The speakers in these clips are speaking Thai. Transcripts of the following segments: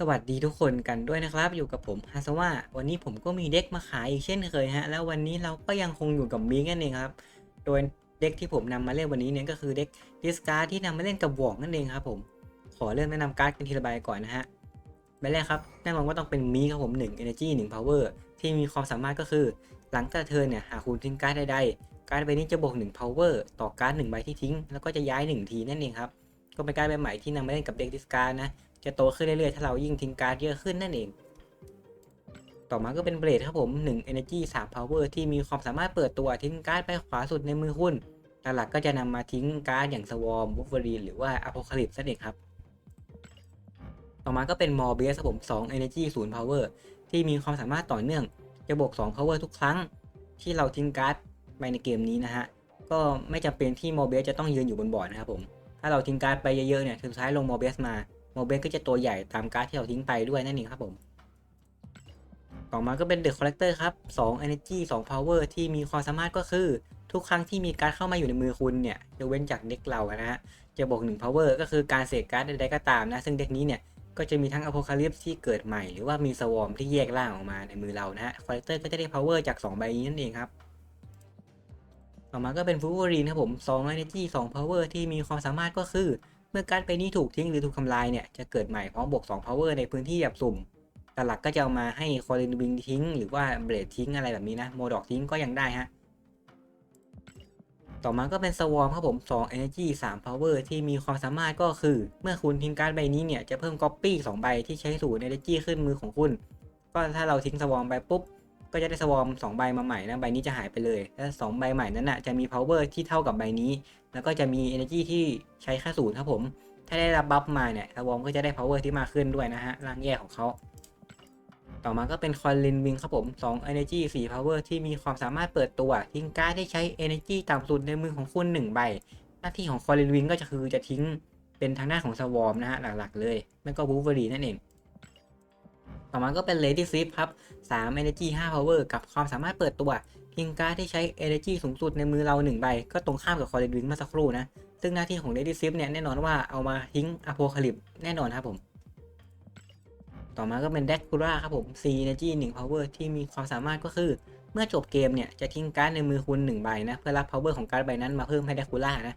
สวัสดีทุกคนกันด้วยนะครับ อยู่กับผมฮาซาวะวันนี้ผมก็มีเด็กมาขายอีกเช่นเคยฮะ แล้ววันนี้เราก็ยังคงอยู่กับมิกนั่นเองครับ โดยเด็กที่ผมนำมาเล่นวันนี้เนี่ยก็คือเด็กดิสการ์ที่นำมาเล่นกับวอกนั่นเองครับ ผม ขอเริ่มแนะนำการ์ดกันทีละใบก่อนนะฮะใบแรกครับแน่นอนว่าต้องเป็นมีครับผม1 Energy 1 Power ที่มีความสามารถก็คือ หลังจากเธอเนี่ยหากคุณทิ้งการ์ดใดๆการ์ดใบนี้จะบวก1 Power ต่อการ์ด1ใบที่ทิ้ง แล้วก็จะย้าย 1 ทีนั่นเองครับก็เป็นการ์ดใบใหม่ที่นำมาเล่นกับเด็กดิสการ์นะ จะโตขึ้นเรื่อยๆ ถ้าเรายิ่งทิ้งการ์ดเยอะขึ้นนั่นเอง ต่อมาก็เป็นเบลดครับผม 1 Energy 3 Power ที่มีความสามารถเปิดตัวทิ้งการ์ดไปขวาสุดในมือคุณหลักๆก็จะนำมาทิ้งการ์ดอย่างสวอม w ูฟเวอรีนหรือว่าอ p โ c ค l ลิปนั่นเองครับ ต่อมาก็เป็นมอร์เบสครับผม2 Energy 0 Power ที่มีความสามารถต่อเนื่อง จะบวก2 Power ทุกครั้ง ที่เราทิ้งการ์ดไปในเกมนี้นะฮะ ก็ไม่จำเป็นที่มอร์เบสจะต้องยืนอยู่บนบอร์ดนะครับผม ถ้าเราทิ้งการ์ดไปเยอะๆเนี่ยสุดท้ายลงมอร์เบสมา โมเบก็จะตัวใหญ่ตามการ์ดที่เราทิ้งไปด้วยนั่นเองครับผม ต่อมาก็เป็น The Collector ครับ2 Energy 2 Power ที่มีความสามารถก็คือ ทุกครั้งที่มีการ์ดเข้ามาอยู่ในมือคุณเนี่ยยกเว้นจากเด็กเรานะฮะ จะบวก1 Power ก็คือการเสกการ์ดใดๆก็ตามนะ ซึ่งเด็กนี้เนี่ยก็จะมีทั้ง Apocalypse ที่เกิดใหม่หรือว่ามี Swarm ที่แยกร่างออกมาในมือเรานะฮะ Collector ก็จะได้ Power จาก 2 ใบนี้นั่นเองครับต่อมาก็เป็น Wolverine ครับผม2 Energy 2 Power ที่มีความสามารถก็คือ มื่อการ์ดใบนี้ถูกทิ้งหรือถูกทำลายเนี่ยจะเกิดใหม่พร้อมบวก2 power ในพื้นที่แบบสุ่มแต่หลักก็จะเอามาให้คอรินวิงทิ้ง หรือว่าเบรดทิ้งอะไรแบบนี้นะโมดอกทิ้งก็ยังได้ฮะต่อมาก็เป็นสวอมครับผม2 energy 3 power ที่มีความสามารถก็คือ เมื่อคุณทิ้งการ์ดใบนี้เนี่ยจะเพิ่ม copy 2 ใบที่ใช้สูตร energy ขึ้นมือของคุณ ก็ถ้าเราทิ้งสวอมไปปุ๊บ ก็จะได้สวอม2ใบมาใหม่นะใบนี้จะหายไปเลย และ2ใบใหม่นั้นนะจะมี power ที่เท่ากับใบนี้ แล้วก็จะมี energy ที่ใช้ค่าศูนย์ครับผม ถ้าได้รับบัฟมาเนี่ยสวอมก็จะได้ power ที่มากขึ้นด้วยนะฮะร่างแยกของเขาต่อมาก็เป็นคอนลินวิงครับผม 2 energy 4 power ที่มีความสามารถเปิดตัว ทิ้งการ์ดที่ใช้ energy ต่ำสุดในมือของคุณ 1 ใบ หน้าที่ของคอนลินวิงก็จะคือจะทิ้งเป็นทางหน้าของสวอมนะฮะหลักๆเลยแล้วก็บูฟเวอรีนั่นเอง ต่อมาก็เป็น Lady Sif ครับ 3 energy 5 power กับความสามารถเปิดตัวทิ้งการ์ดที่ใช้ energy สูงสุดในมือเรา 1 ใบ ก็ตรงข้ามกับคอนลินวิงเมื่อสักครู่นะ ซึ่งหน้าที่ของ Lady Sif เนี่ยแน่นอนว่าเอามาทิ้ง Apocalypse แน่นอนครับผม ต่อมาก็เป็น d ด c u r a ครับผม4 Energy 1 Power ที่มีความสามารถก็คือ เมื่อจบเกมเนี่ยจะทิ้งการ์ดในมือคุณ1ใบนะเพื่อรับ Power ของการ์ดใบนั้นมาเพิ่มให้ d ด c u r a นะ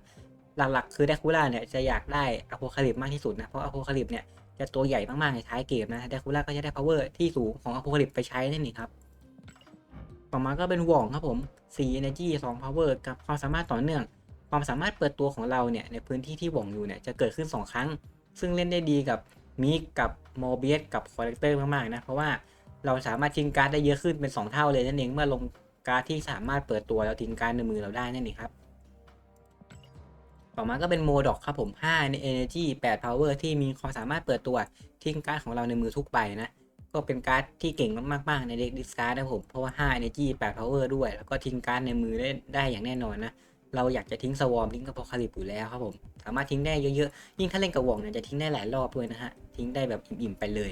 หลักๆ คือ d ด c u r a เนี่ยจะอยากได้ Apocalypse มากที่สุดนะเพราะ Apocalypse เนี่ย จะตัวใหญ่มากๆในท้ายเกมนะ d ด c u r a ก็จะได้ Power ที่สูงของ Apocalypse ไปใช้นั่นเองครับต่อมาก็เป็นว่องครับผม4 Energy 2 Power กับความสามารถต่อเนื่อง ความสามารถเปิดตัวของเราเนี่ยในพื้นที่ที่ว่องอยู่เนี่ยจะเกิดขึ้น 2 ครั้ง ซึ่งเล่นได้ดีกับมิกกับโมเบียสกับคอลเลกเตอร์มากๆนะ เพราะว่าเราสามารถทิ้งการ์ดได้เยอะขึ้นเป็น 2 เท่าเลยนั่นเองเมื่อลงการ์ดที่สามารถเปิดตัวแล้วทิ้งการ์ดในมือเราได้นั่นเองครับ ต่อมาก็เป็นโมดอกครับผม5ใน Energy 8 Power ที่มีความสามารถเปิดตัวทิ้งการ์ดของเราในมือทุกใบนะ ก็เป็นการ์ดที่เก่งมากๆในเด็กดิสการ์ดนะผมเพราะว่า 5 Energy 8 Power ด้วย แล้วก็ทิ้งการ์ดในมือได้ได้อย่างแน่นอนนะเราอยากจะทิ้งสวอมทิ้งกับพอคาลิปอยู่แล้วครับผมสามารถทิ้งได้เยอะๆยิ่งถ้าเล่นกับวงเนี่ยจะทิ้งได้หลายรอบด้วยนะฮะทิ้งได้แบบอิ่มๆไปเลย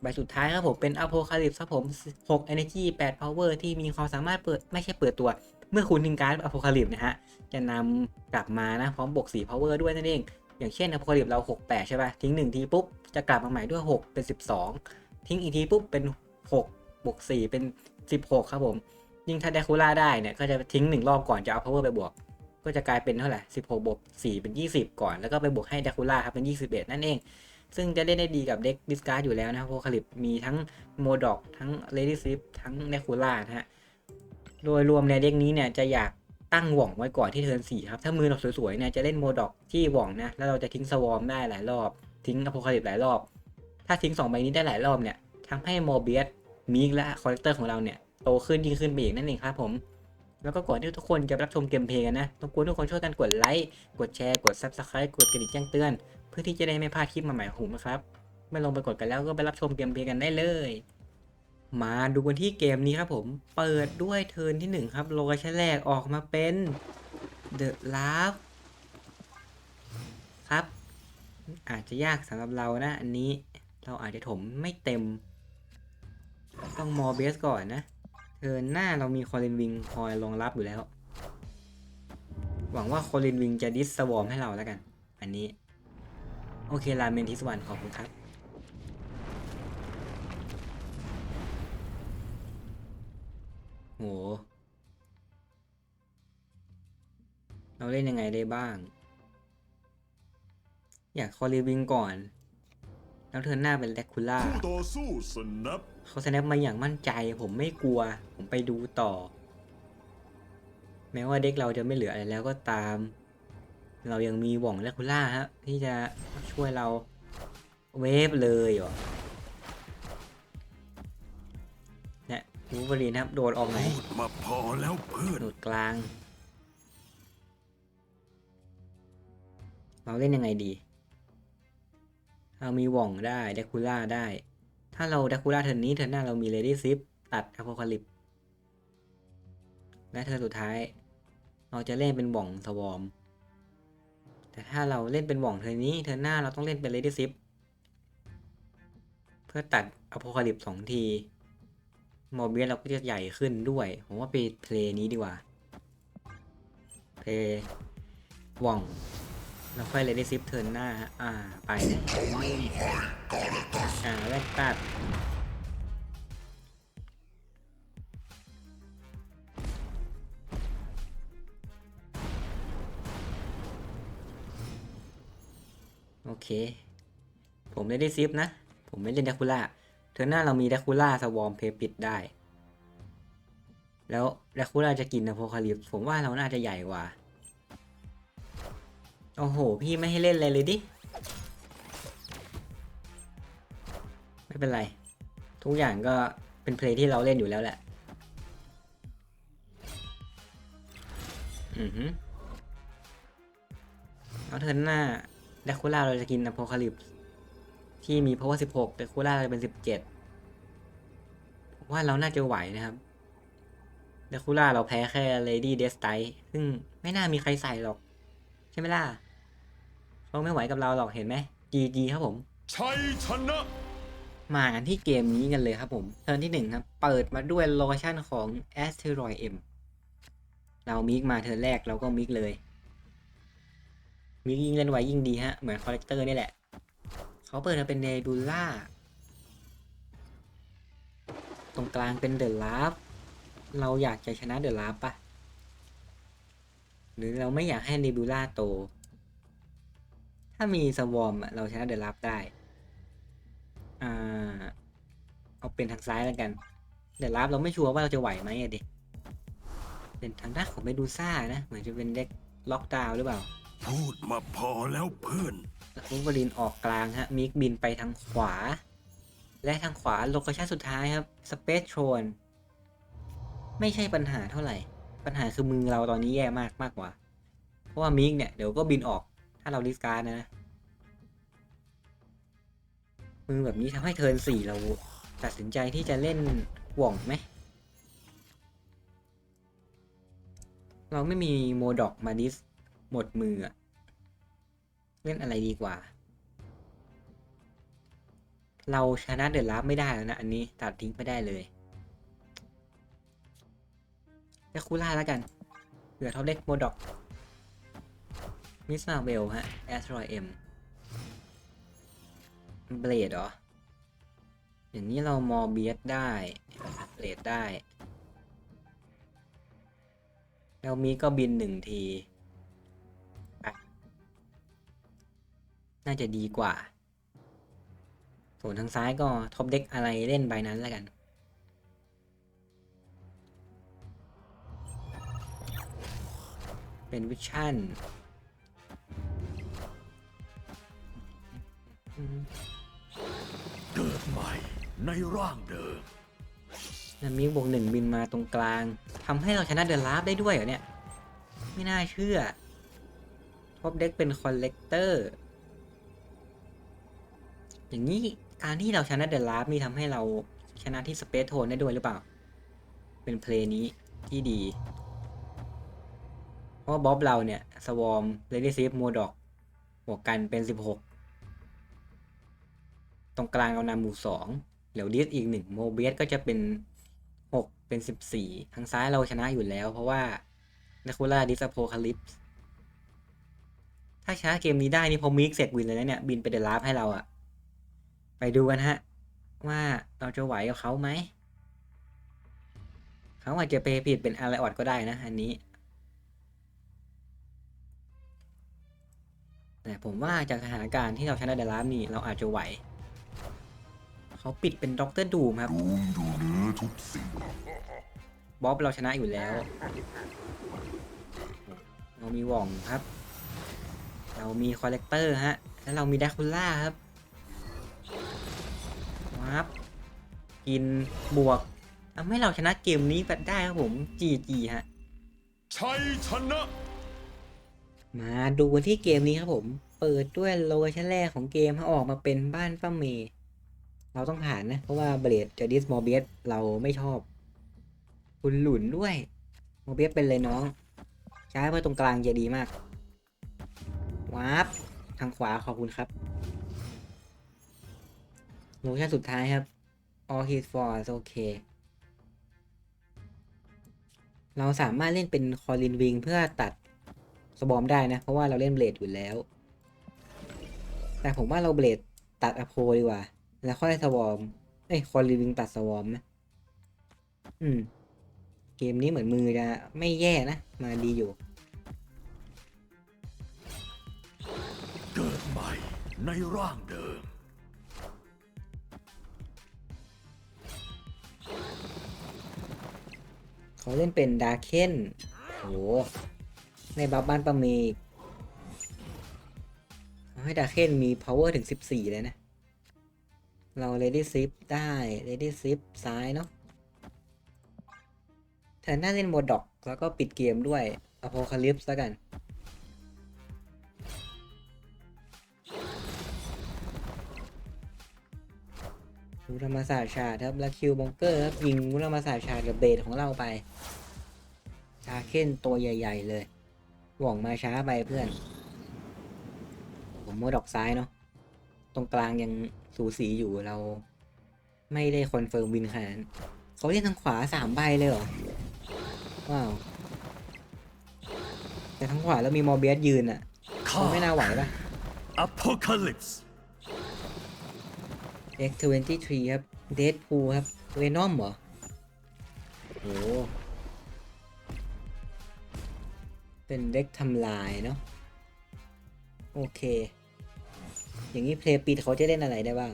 ใบสุดท้ายครับผมเป็น Apocalypse ครับผม6 Energy 8 Power ที่มีความสามารถเปิดไม่ใช่เปิดตัว เมื่อคุณทิ้งการ์ด Apocalypse นะฮะ จะนำกลับมานะ พร้อมบวก4 Power ด้วยนั่นเอง อย่างเช่น Apocalypse เรา 6 8 ใช่ป่ะ ทิ้ง 1 ทีปุ๊บ จะกลับมาใหม่ด้วย 6 เป็น 12 ทิ้งอีกทีปุ๊บ เป็น 6 บวก 4 เป็น 16 ครับผม ยิ่งถ้าเดคูล่าได้เนี่ย ก็จะทิ้งหนึ่งรอบก่อนจะเอา power ไปบวก ก็จะกลายเป็นเท่าไหร่ 16 บวก 4 เป็น 20 ก่อน แล้วก็ไปบวกให้เดคูล่าครับ เป็น 21 นั่นเอง ซึ่งจะเล่นได้ดีกับเด็กดิสการ์ดอยู่แล้วนะครับโพคาลิปมีทั้งโมดอกทั้งเลดี้ซิฟทั้งเดคูล่านะฮะ โดยรวมในเด็กนี้เนี่ยจะอยากตั้งหว่องไว้ก่อนที่เทิร์น4ครับ ถ้ามือเราสวยๆเนี่ยจะเล่นโมดอกที่หว่องนะ แล้วเราจะทิ้งสวอมได้หลายรอบ ทิ้งอโพคาลิปหลายรอบ ถ้าทิ้ง2ใบนี้ได้หลายรอบเนี่ยทำให้โมเบียสมิกและคอลเลกเตอร์ของเราเนี่ยโตขึ้นยิ่งขึ้นไปอีกนั่นเองครับผมแล้วก็ก่อนที่ทุกคนจะรับชมเกมเพลย์กันนะรบกวนทุกคนช่วยกันกดไลค์ กดแชร์ กด Subscribe กดกระดิ่งแจ้งเตือน เพื่อที่จะได้ไม่พลาดคลิปใหม่ๆของผมนะครับไม่ลงไปกดกันแล้วก็ไปรับชมเกมเพลย์กันได้เลย มาดูกันที่เกมนี้ครับผม เปิดด้วยเทิร์นที่หนึ่งครับ โลเคชั่นแรกออกมาเป็น The Love ครับ อาจจะยากสำหรับเรานะ อันนี้เราอาจจะถมไม่เต็ม ต้องมอเบสก่อนนะ เทิร์นหน้าเรามีคอลินวิงคอยรองรับอยู่แล้ว หวังว่าคอลินวิงจะดิสสวอมให้เราแล้วกัน อันนี้ โอเคลาเมนทิสวันขอบคุณครับ โห เราเล่นยังไงได้บ้าง อยากคอลินวิงก่อน แล้วเทินหน้าเป็นแดกคูล่าคู่ต่อสู้สนับเขาแสดงมาอย่างมั่นใจ ผมไม่กลัว ผมไปดูต่อ แม้ว่าเด็กเราจะไม่เหลืออะไรแล้วก็ตาม เรายังมีหว่องและคุล่าฮะ ที่จะช่วยเราเวฟเลยเหรอ วูบรีนครับ โดดออกไหนพูดมาพอแล้วเพื่อนโดดกลาง เราเล่นยังไงดี เรามีหว่องได้เดคูล่าได้ ถ้าเราเดคูล่าเทิร์นนี้เทิร์นหน้าเรามีเลดี้ซิปตัดอ p โ c คาลิปและเทิร์นสุดท้าย เราจะเล่นเป็นหว่องสวอม แต่ถ้าเราเล่นเป็นหว่องเทิร์นนี้เทิร์นหน้าเราต้องเล่นเป็นเลดี้ซิปเพื่อตัดอ p โ c คาลิปสองที โมเบียเราก็จะใหญ่ขึ้นด้วย ผมว่าไปเพลย์นี้ดีกว่า เพลย์ว่องแล้วค่อยเลดี้ซิปเทิร์นหน้า อ่า ไปอ่าแรกตัดโอเค ผมเลดี้ซิปนะ ผมไม่เล่นด a คูล่า เทิร์หน้าเรามีแดคูล่าสวอมเพปิดได้ แล้วแดคูล่าจะกินอโพคาลิปผมว่าเราน่าจะใหญ่กว่า โอ้โห พี่ไม่ให้เล่นอะไรเลยดิ ไม่เป็นไร ทุกอย่างก็เป็นเพลย์ที่เราเล่นอยู่แล้วแหละ อือฮึเอาเทิร์หน้าแดคูล่าเราจะกินอโพคาลิป ที่มี power 16แต่คูล่าเราจะเป็น17ผมว่าเราน่าจะไหวนะครับแดคูล่าเราแพ้แค่ Lady d e s t i ซึ่งไม่น่ามีใครใส่หรอก ใช่ไหมล่ะเขาไม่ไหวกับเราหรอกเห็นไหม GG ครับผมชัยชนะมากันที่เกมนี้กันเลยครับผม เทิร์นที่หนึ่งครับ เปิดมาด้วยโลเคชั่นของ Asteroid M เรามิกมาเทิร์นแรกเราก็มิกเลย มิกยิ่งเล่นไวยิ่งดีฮะ เหมือนคอลเลกเตอร์นี่แหละ เขาเปิดมาเป็นเนบูล่า ตรงกลางเป็นเดอะลาฟเราอยากจะชนะเดอะลาฟปะหรือเราไม่อยากให้เนบูล่าโต ถ้ามีสวอมเราชนะเดอะลาฟได้ อ่า เอาเป็นทางซ้ายแล้วกัน เดี๋ยวรับเราไม่ชัวร์ว่าเราจะไหวไหมอะดิ เป็นทางด้านของเมดูซ่านะ เหมือนจะเป็นเด็กล็อกดาวน์หรือเปล่า พูดมาพอแล้วเพื่อน วูล์ฟเวอรีนออกกลางฮะ มิกบินไปทางขวา และทางขวาโลเคชั่นสุดท้ายครับสเปซโทรนไม่ใช่ปัญหาเท่าไหร่ ปัญหาคือมือเราตอนนี้แย่มากมากกว่า เพราะว่ามิกเนี่ย เดี๋ยวก็บินออกถ้าเราดิสการ์ดนะ มือแบบนี้ทำให้เทิร์นสี่เราตัดสินใจที่จะเล่นหว่องไหม เราไม่มีโมดอกมาดิสหมดมืออะ เล่นอะไรดีกว่า เราชนะเดือะลับไม่ได้แล้วนะ อันนี้ตัดทิ้งไม่ได้เลยแค่คูล่าแล้วกันเหลือท็อปเล็กโมดอก มิสมาเวลฮะแอสทรอยเอ็มเบลดเหรอ อย่างนี้เรามอเบียสได้เบลดได้ แล้วมีก็บินหนึ่งที น่าจะดีกว่า ส่วนทางซ้ายก็ท็อปเด็กอะไรเล่นใบนั้นแล้วกัน เป็นวิชั่นอืมเกิดใหม่ในร่างเดิมนามิบวกหนึ่งบินมาตรงกลางทำให้เราชนะเดอะลาฟได้ด้วยเหรอเนี่ย ไม่น่าเชื่อท็อปเด็กเป็นคอลเลกเตอร์ อย่างนี้การที่เราชนะเดอะลาฟนี่ทำให้เราชนะที่สเปซโทนได้ด้วยหรือเปล่า เป็นเพลย์นี้ที่ดี เพราะบ๊อบเราเนี่ย สวอมเลดี้ซีฟโมดอกบวกกันเป็นสิบหกตรงกลางเรานำหมู่สองเหลียวดิสอีกหนึ่งโมเบียสก็จะเป็นหกเป็นสิบสี่ทางซ้ายเราชนะอยู่แล้ว เพราะว่านาคูล่าดิสโพคาลิปส์ถ้าชนะเกมนี้ได้นี่พอมิกเสร็จวินเลยนะเนี่ย บินไปเดลาฟให้เราอะ ไปดูกันฮะ ว่าเราจะไหวกับเขาไหม เขาอาจจะไปผิดเป็นอะไรออดก็ได้นะ อันนี้ แต่ผมว่าจากสถานการณ์ที่เราชนะเดลาฟนี่เราอาจจะไหว เขาปิดเป็นด็อกเตอร์ดูมครับดูดูเนื้อทุกสิ่งบ๊อบเราชนะอยู่แล้ว เรามีหว่องครับ เรามีคอลเลกเตอร์ฮะ แล้วเรามีแดคูล่าครับ วับกินบวกทำให้เราชนะเกมนี้ไปได้ครับผมจีจีฮะชัยชนะมาดูกันที่เกมนี้ครับผม เปิดด้วยโลเคชั่นแรกของเกมให้ออกมาเป็นบ้านป้าเมย์เราต้องผ่านนะ เพราะว่าเบรดจะดิสมอร์เบียสเราไม่ชอบ คุณหลุนด้วยมอร์เบียสเป็นเลยน้อง ใช้ไว้ตรงกลางจะดีมากวาร์ปทางขวาขอบคุณครับ โลเคชั่นสุดท้ายครับ all his force โอเค เราสามารถเล่นเป็นคอลินวิงเพื่อตัดสบอมได้นะ เพราะว่าเราเล่นเบลดอยู่แล้ว แต่ผมว่าเราเบลดตัดอโพดีกว่า แล้วค่อยสวอมเอ้ยคอลิวิงตัดสวอมนะ อืม เกมนี้เหมือนมือจะไม่แย่นะ มาดีอยู่ เกิดใหม่ในร่างเดิม เขาเล่นเป็นดาเคนโหในบัฟบ้านประเมกเขาให้ดาเคนมี power ถึง 14 เลยนะ เราเลดี้ซิฟได้เลดี้ซิฟซ้ายเนาะเธอหน้าเล่นโมดอก แล้วก็ปิดเกมด้วยอพอคาลิปส์แล้วกัน ดูธรรมศาสตร์ชาติครับแล้วคิวบงเกอร์ครับยิงวุธธรรมศาสตร์ชาติกับเบสของเราไปชาเค้นตัวใหญ่ ๆ เลยหว่องมาช้าไปเพื่อน ผมโมดอกซ้ายเนาะตรงกลางยังสูสีอยู่เรา ไม่ได้คอนเฟิร์มวินขนาดนั้นเขาเล่นทางขวาสามใบเลยเหรอว้าวแต่ทางขวาแล้วมีมอร์เบียสยืนอะข้าเขาไม่น่าไหวปะ Apocalypse X23 ครับเดดพูครับเวนอมเหรอโหเป็นเด็กทำลายเนาะโอเค อย่างนี้เพลย์ปีดเขาจะเล่นอะไรได้บ้าง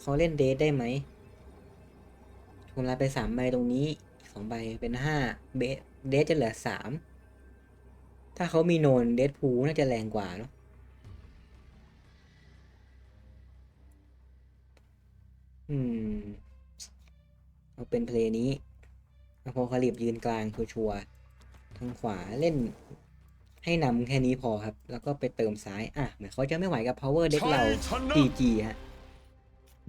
เขาเล่นเดทได้ไหมทำลายไปสามใบตรงนี้สองใบเป็นห้าเบสเดทจะเหลือสามถ้าเขามีโนนเดทพูน่าจะแรงกว่าเนาะ อืม เอาเป็นเพลงนี้อโพคาลิปยืนกลางชัวร์ๆทางขวาเล่น ให้นำแค่นี้พอครับ แล้วก็ไปเติมซ้าย อะเหมือนเขาจะไม่ไหวกับ power deck เรา GG ฮะ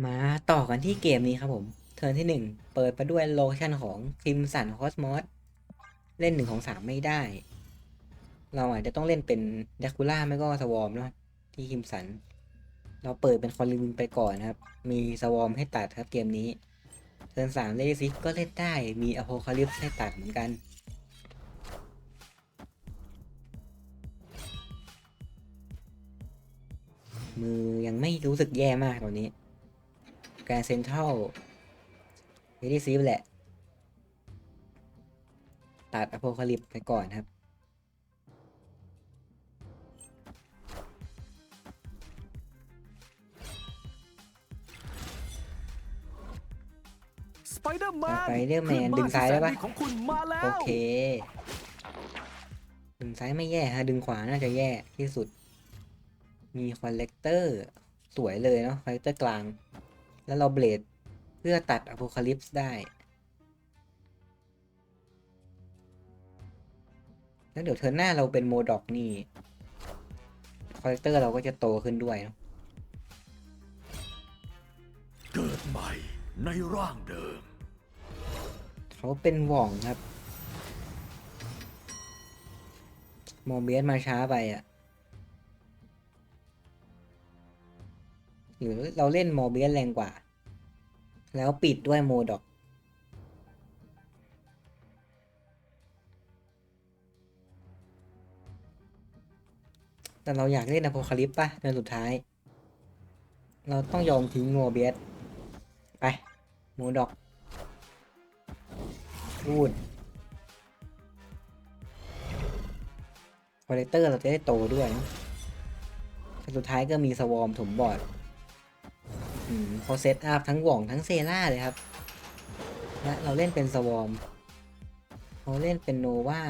มาต่อกันที่เกมนี้ครับผม เทิร์นที่หนึ่งเปิดไปด้วยโลเคชั่นของคิมสันคอสมอสเล่นหนึ่งของสามไม่ได้ เราอาจจะต้องเล่นเป็นเดคูล่าไม่ก็สวอมเนาะที่คิมสัน เราเปิดเป็นคอลิวินไปก่อนนะครับ มีสวอมให้ตัดครับเกมนี้เทิร์นสามเลซิกก็เล่นได้ มีอโพคาลิปให้ตัดเหมือนกัน มือยังไม่รู้สึกแย่มากตอนนี้ การเซนทรัลเลดี้ซีฟแหละ ตัดอโพคาลิปไปก่อนครับ ไปเดอร์แมน Spider-Man ดึงซ้ายได้ปะ ของคุณมาแล้ว โอเค ดึงซ้ายไม่แย่ฮะ ดึงขวาน่าจะแย่ที่สุด มีคอลเลกเตอร์สวยเลยเนาะคอลเลกเตอร์กลาง แล้วเราเบลดเพื่อตัดอ p พคาลิปส์ได้ แล้วเดี๋ยวเทอร์นหน้าเราเป็นโมดอกนี่คอลเลกเตอร์เราก็จะโตขึ้นด้วยเนาะดใหม่ในร่างเดิม เขาเป็นหว่องครับ โมเบียสมาช้าไปอะ หรือเราเล่นโมเบียสแรงกว่า แล้วปิดด้วยโมดอกแต่เราอยากเล่นอ p พ c a ลิปป่ะในสุดท้าย เราต้องยอมทิ้งโมเบียสไป โมดอก พูดคอเลเตอร์เราจะได้โตด้วยนะแต่สุดท้ายก็มีสวอมถมบอร์ดอืมพอเซตอัพทั้งหว่องทั้งเซล่าเลยครับ และเราเล่นเป็นสวอมเราเล่นเป็นโนวา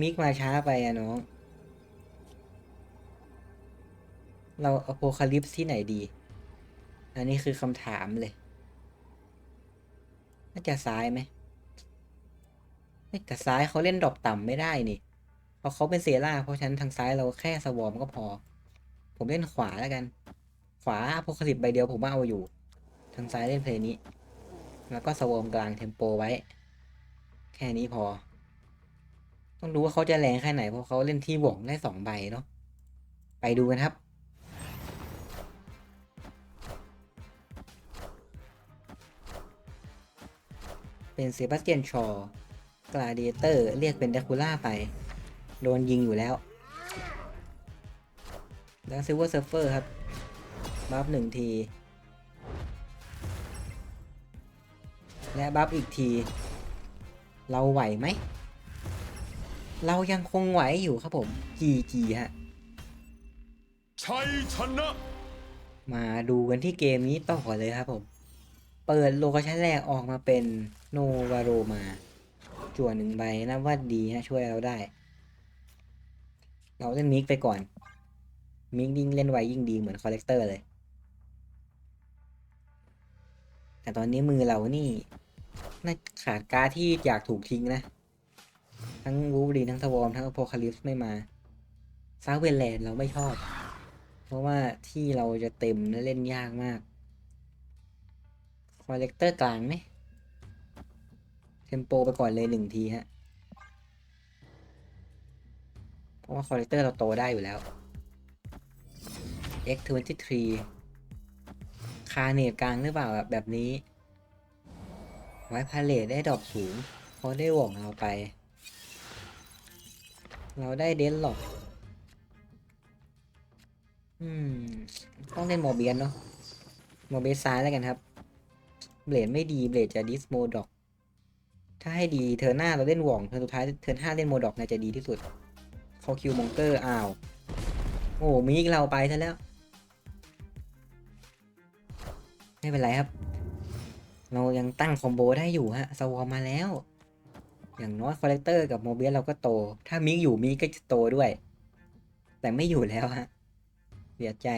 มิกมาช้าไปอะน้อง เราอโพคาลิปส์ที่ไหนดี อันนี้คือคำถามเลย น่าจะซ้ายไหมไม่แต่ซ้ายเขาเล่นดรอปต่ำไม่ได้นี่ เพราะเขาเป็นเซล่าเพราะฉะนั้นทางซ้ายเราแค่สวอมก็พอ ผมเล่นขวาแล้วกัน ขวาโพคาลิปใบเดียวผมว่าเอาอยู่ ทางซ้ายเล่นเพลย์นี้ แล้วก็สวอมกลางเทมโปไว้ แค่นี้พอ ต้องดูว่าเขาจะแรงแค่ไหนเพราะเขาเล่นที่หว่งได้สองใบเนาะไปดูกันครับ เป็นเซบาสเตียนชอกลาเดียเตอร์เรียกเป็นเดคูล่าไป โดนยิงอยู่แล้วแล้วซิลเวอร์เซิร์ฟเฟอร์ครับบัฟหนึ่งที และบัฟอีกที เราไหวไหม เรายังคงไหวอยู่ครับผม GG ฮะชัยชนะมาดูกันที่เกมนี้ต่อเลยครับผม เปิดโลเคชั่นแรกออกมาเป็น โนวาโรมาจั่วหนึ่งใบนับว่าดีฮะช่วยเราได้ เราเล่นมิกไปก่อน มิกยิ่งเล่นไวยิ่งดีเหมือนคอลเลกเตอร์เลย แต่ตอนนี้มือเรานี่น่าขาดการที่อยากถูกทิ้งนะ ทั้งวูฟรีทั้งสวอมทั้งอโพคาลิปส์ไม่มาซาเวนแลนด์เราไม่ชอบ เพราะว่าที่เราจะเต็มและเล่นยากมาก คอลเลกเตอร์กลางไหม มโปไปก่อนเลยหนึ่งทีฮะ เพราะว่าคอลเลกเตอร์เราโตได้อยู่แล้ว X23 คาเนตกลางหรือเปล่าแบบแบบนี้ ไว้พาเลทได้ดอกสูงเพราะได้หว่องเราไป เราได้เดนหลอกอืม ต้องเล่นโมเบียนเนาะโมเบียซ้ายแล้วกันครับ เบลดไม่ดี เบลดจะดิสโมดอก ถ้าให้ดีเทอร์หน้าเราเล่นหว่องเทอร์สุดท้ายเทอร์ห้าเล่นโมดอกน่าจะดีที่สุดคอคิวมองเกอร์อ้าว โอ้มีอีกเราไปซะแล้ว ไม่เป็นไรครับ เรายังตั้งคอมโบได้อยู่ฮะสวอมมาแล้ว อย่างน้อยคอลเลกเตอร์กับโมเบียเราก็โต ถ้ามิกอยู่มิกก็จะโตด้วย แต่ไม่อยู่แล้วฮะเสียใจ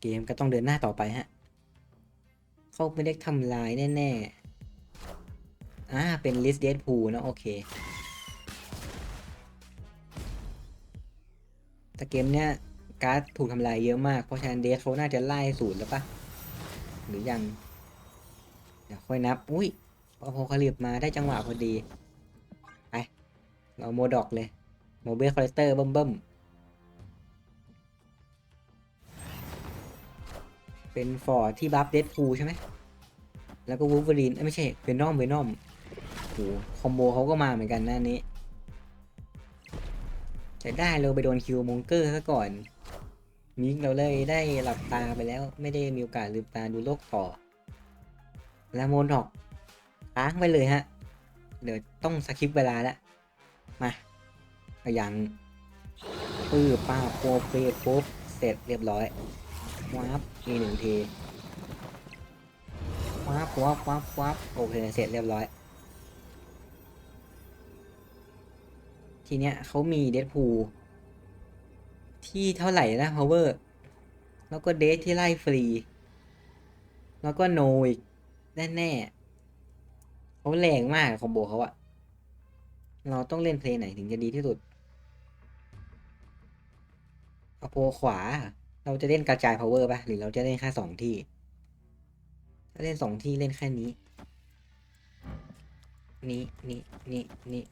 เกมก็ต้องเดินหน้าต่อไปฮะ เขาไม่ได้ทำลายแน่ๆ อ่า เป็นลิสเด d พูนะโอเค แต่เกมเนี้ยการ์ดถูกทำลายเยอะมาก เพราะฉะนั้นเดสเขาน่าจะไล่ศูนย์แล้วปะหรือยัง เดี๋ยวค่อยนับ อุ้ยพอโพคาลิปมาได้จังหวะพอดี ไป เราโมดอกเลย โมเบลคอลเลกเตอร์เบิ่มๆ เป็นฟอร์ดที่บัฟเดดพูใช่ไหมแล้วก็วูฟเวอรีนไม่ใช่เวนนอมเวนอมโหคอมโบเขาก็มาเหมือนกันหน้านี้จะได้เราไปโดนคิวมงเกอร์ซะก่อนมิกเราเลยได้หลับตาไปแล้ว ไม่ได้มีโอกาสลืมตาดูโลกต่อ แล้วโมดอกล้างไปเลยฮะ เดี๋ยวต้องสคิปเวลาแล้ว มาอย่างปื้อป้าโปรเฟสปุ๊บเสร็จเรียบร้อย วับมีหนึ่งทีวับวับวับวับโอเค เสร็จเรียบร้อย ทีเนี้ยเขามีเด p พูที่เท่าไหร่นะ power แล้วก็เดทที่ไล่ฟรี แล้วก็โนอีกแน่ๆเขาแรงมากคอมโบเขาอะเราต้องเล่นเพลงไหนถึงจะดีที่สุดโปขวา เราจะเล่นกระจาย power ป่ะ หรือเราจะเล่นแค่สองที่ ถ้าเล่นสองที่เล่นแค่นี้ นี่นี่นี่นี่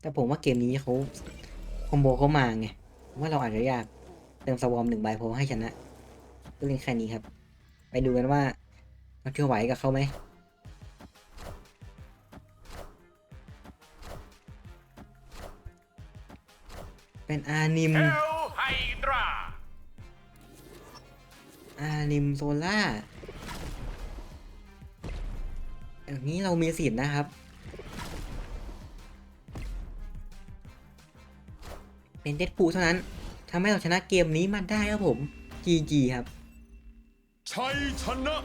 แต่ผมว่าเกมนี้เขาคอมโบเขามาไง ว่าเราอาจจะยากเติมสวอมหนึ่งใบพอให้ชนะก็เล่นแค่นี้ครับ ไปดูกันว่า เราจะไหวกับเขาไหมเป็นอานิม อานิมโซล่าอย่างนี้เรามีสิทธิ์นะครับ เป็นเดดพูเท่านั้นทำให้เราชนะเกมนี้มาได้ครับผม GG ครับ ชัยชนะ